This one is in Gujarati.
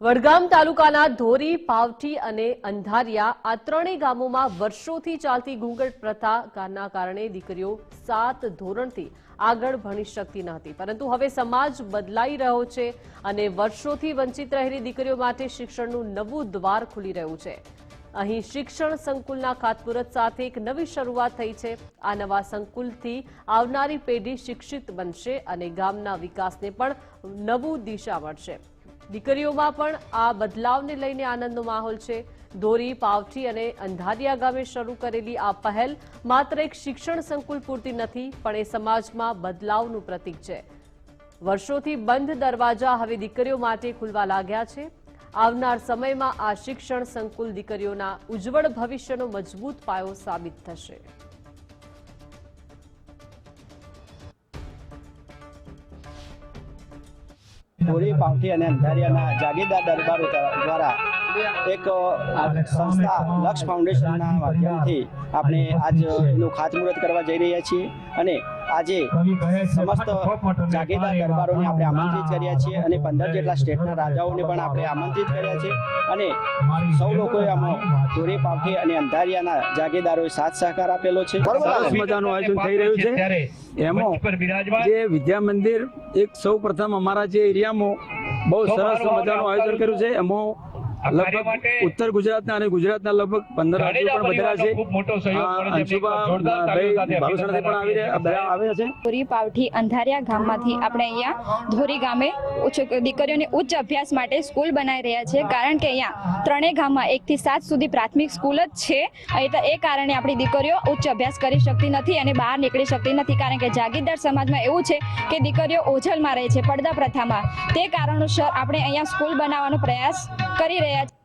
વડગામ તાલુકાના ધોરી, પાવઠી અને અંધારિયા આ ત્રણેય ગામોમાં વર્ષોથી ચાલતી ઘૂંઘટ પ્રથાના કારણે દીકરીઓ સાત ધોરણથી આગળ ભણી શકતી ન હતી. પરંતુ હવે સમાજ બદલાઈ રહ્યો છે અને વર્ષોથી વંચિત રહેલી દીકરીઓ માટે શિક્ષણનું નવું દ્વાર ખુલી રહ્યું છે. અહીં શિક્ષણ સંકુલના ખાતમુહૂર્ત સાથે એક નવી શરૂઆત થઈ છે. આ નવા સંકુલથી આવનારી પેઢી શિક્ષિત બનશે અને ગામના વિકાસને પણ નવું દિશા મળશે. દીકરીઓમાં પણ આ બદલાવને લઈને આનંદનો માહોલ છે. દોરી પાવઠી અને અંધારિયા ગામે શરૂ કરેલી આ પહેલ માત્ર એક શિક્ષણ સંકુલ પૂરતી નથી, પણ એ સમાજમાં બદલાવનું પ્રતીક છે. વર્ષોથી બંધ દરવાજા હવે દીકરીઓ માટે ખુલવા લાગ્યા છે. આવનાર સમયમાં આ શિક્ષણ સંકુલ દીકરીઓના ઉજ્જવળ ભવિષ્યનો મજબૂત પાયો સાબિત થશે. ધોળી પાવઠી અને અંધારિયાના જાગીરદાર દરબારો દ્વારા એક સંસ્થા લક્ષ ફાઉન્ડેશનના માધ્યમથી આપણે આજ એનું ખાતમુહૂર્ત કરવા જઈ રહ્યા છીએ અને આજે સમસ્ત જાગીરદાર દરબારોને આપણે આમંત્રિત કર્યા છીએ અને પંદર જેટલા સ્ટેટના રાજાઓને પણ આપણે આમંત્રિત કર્યા છે. અને સૌ લોકોએ આમાં ધોરી પાકી અને અંધારિયાના જાગીરદારોએ સાથ સહકાર આપેલો છે. સરસ મજાનું આયોજન થઈ રહ્યું છે એમાં જે વિદ્યા મંદિર એક સૌ પ્રથમ અમારા જે એરિયામાં બહુ સરસ મજાનું આયોજન કર્યું છે. એમાં લગભગ ઉત્તર ગુજરાતના અને ગુજરાતના લગભગ પંદર રાજ્યો પણ બધા છે. પણ આવી પાવઠી અંધારિયા ગામમાંથી આપણે અહીંયા ધોરી ગામે દીકરીઓને ઉચ્ચ અભ્યાસ માટે સ્કૂલ બનાવી રહ્યા છે. કારણ કે અહીંયા ત્રણેય ગામમાં એકથી સાત સુધી પ્રાથમિક સ્કૂલ જ છે. એટલે એ કારણે આપણી દીકરીઓ ઉચ્ચ અભ્યાસ કરી શકતી નથી અને બહાર નીકળી શકતી નથી. કારણ કે જાગીરદાર સમાજમાં એવું છે કે દીકરીઓ ઓઝલમાં રહે છે પડદા પ્રથામાં. તે કારણોસર આપણે અહીંયા સ્કૂલ બનાવવાનો પ્રયાસ કરી રહ્યા છીએ